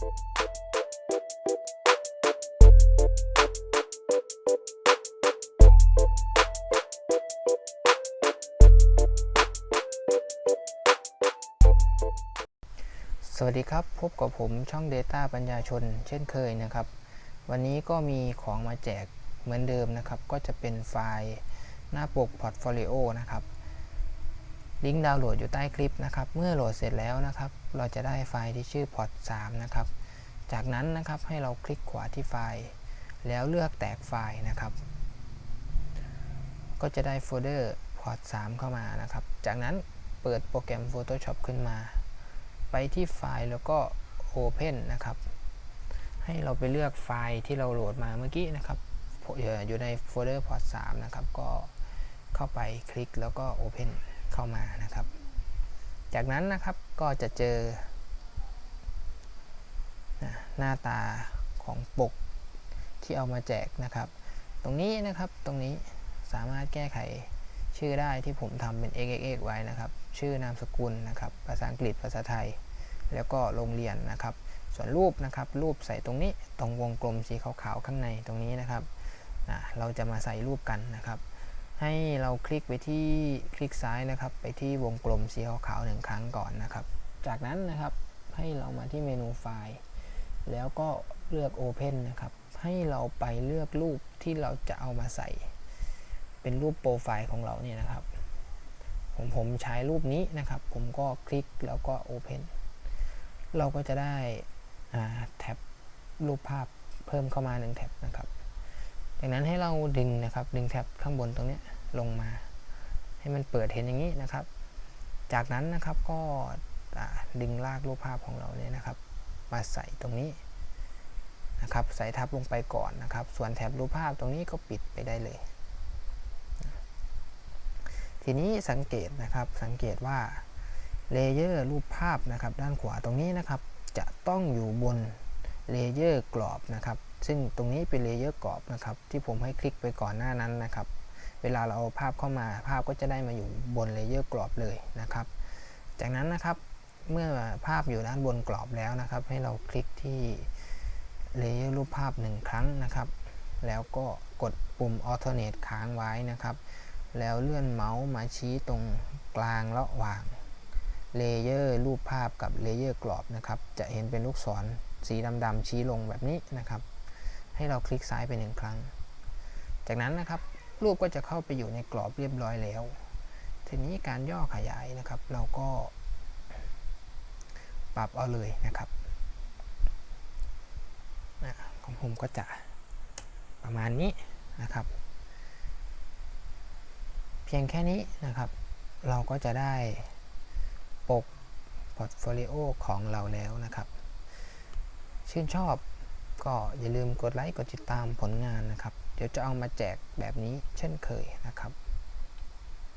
สวัสดีครับ พบกับผมช่อง Data ปัญญาชน เช่นเคยนะครับ วันนี้ก็มีของมาแจกเหมือนเดิมนะครับ ก็จะเป็นไฟล์หน้าปกพอร์ตโฟลิโอนะครับ ลิงก์ดาวน์โหลดอยู่ใต้คลิปนะครับ เมื่อโหลดเสร็จแล้วนะครับ เราจะได้ไฟล์ที่ชื่อ port 3นะครับ จากนั้นนะครับให้เราคลิกขวาที่ไฟล์ แล้วเลือกแตกไฟล์นะครับ ก็จะได้โฟลเดอร์ port 3เข้ามานะครับ จากนั้นเปิดโปรแกรม Photoshop ขึ้นมา ไปที่ไฟล์แล้วก็ Open นะครับ ให้เราไปเลือกไฟล์ที่เราโหลดมาเมื่อกี้นะครับเอ่ออยู่ในโฟลเดอร์ port 3นะครับ ก็เข้าไปคลิกแล้วก็ Open เข้ามานะครับ จากนั้นนะครับก็จะเจอนะหน้าตาของปกที่เอามาแจกนะครับ ตรงนี้นะครับตรงนี้สามารถแก้ไขชื่อได้ที่ผมทำเป็น xxx ไว้นะครับ ชื่อนามสกุลนะครับ ภาษาอังกฤษภาษาไทย แล้วก็โรงเรียนนะครับ ส่วนรูปนะครับ รูปใส่ตรงนี้ตรงวงกลมสีขาวๆข้างในตรงนี้นะครับอะเราจะมาใส่รูปกันนะครับ ให้เราคลิกไปที่คลิกซ้ายนะครับ ไปที่วงกลมสีขาวๆหนึ่งครั้งก่อนนะครับ จากนั้นนะครับให้เรามาที่เมนูไฟล์แล้วก็เลือก Open นะครับ ให้เราไปเลือกรูปที่เราจะเอามาใส่ เป็นรูปโปรไฟล์ของเราเนี่ยนะครับ ผมผมใช้รูปนี้นะครับ ผมก็คลิกแล้วก็ Open เราก็จะได้แท็บรูปภาพเพิ่มเข้ามาหนึ่งแท็บนะครับ จากนั้นให้เราดึงนะครับ ดึงแท็บข้างบนตรงนี้ลงมา ให้มันเปิดเห็นอย่างนี้นะครับ จากนั้นนะครับก็ดึงลากรูปภาพของเราเนี่ยนะครับ มาใส่ตรงนี้นะครับ ใส่ทับลงไปก่อนนะครับ ส่วนแท็บรูปภาพตรงนี้ก็ปิดไปได้เลย ทีนี้สังเกตนะครับ สังเกตว่าเลเยอร์รูปภาพนะครับ ด้านขวาตรงนี้นะครับ จะต้องอยู่บนเลเยอร์กรอบนะครับ ซึ่งตรงนี้เป็นเลเยอร์กรอบนะครับ ที่ผมให้คลิกไปก่อนหน้านั้นนะครับ เวลาเราเอาภาพเข้ามาภาพก็จะได้มาอยู่บนเลเยอร์กรอบเลยนะครับ จากนั้นนะครับเมื่อภาพอยู่ด้านบนกรอบแล้วนะครับ ให้เราคลิกที่เลเยอร์รูปภาพหนึ่งครั้งนะครับ แล้วก็กดปุ่ม alternate ค้างไว้นะครับ แล้วเลื่อนเมาส์มาชี้ตรงกลางระหว่างเลเยอร์รูปภาพกับเลเยอร์กรอบนะครับ จะเห็นเป็นลูกศรสีดำๆชี้ลงแบบนี้นะครับ ให้เราคลิกซ้ายไปหนึ่งครั้ง จากนั้นนะครับรูปก็จะเข้าไปอยู่ในกรอบเรียบร้อยแล้ว ทีนี้การย่อขยายนะครับ เราก็ ปรับเอาเลยนะครับนะของผมก็จะประมาณนี้นะครับ เพียงแค่นี้นะครับ เราก็จะได้ปกพอร์ตโฟลิโอของเราแล้วนะครับ ชื่นชอบ ก็อย่าลืมกดไลค์กดติดตามผลงานนะครับ เดี๋ยวจะเอามาแจกแบบนี้เช่นเคยนะครับ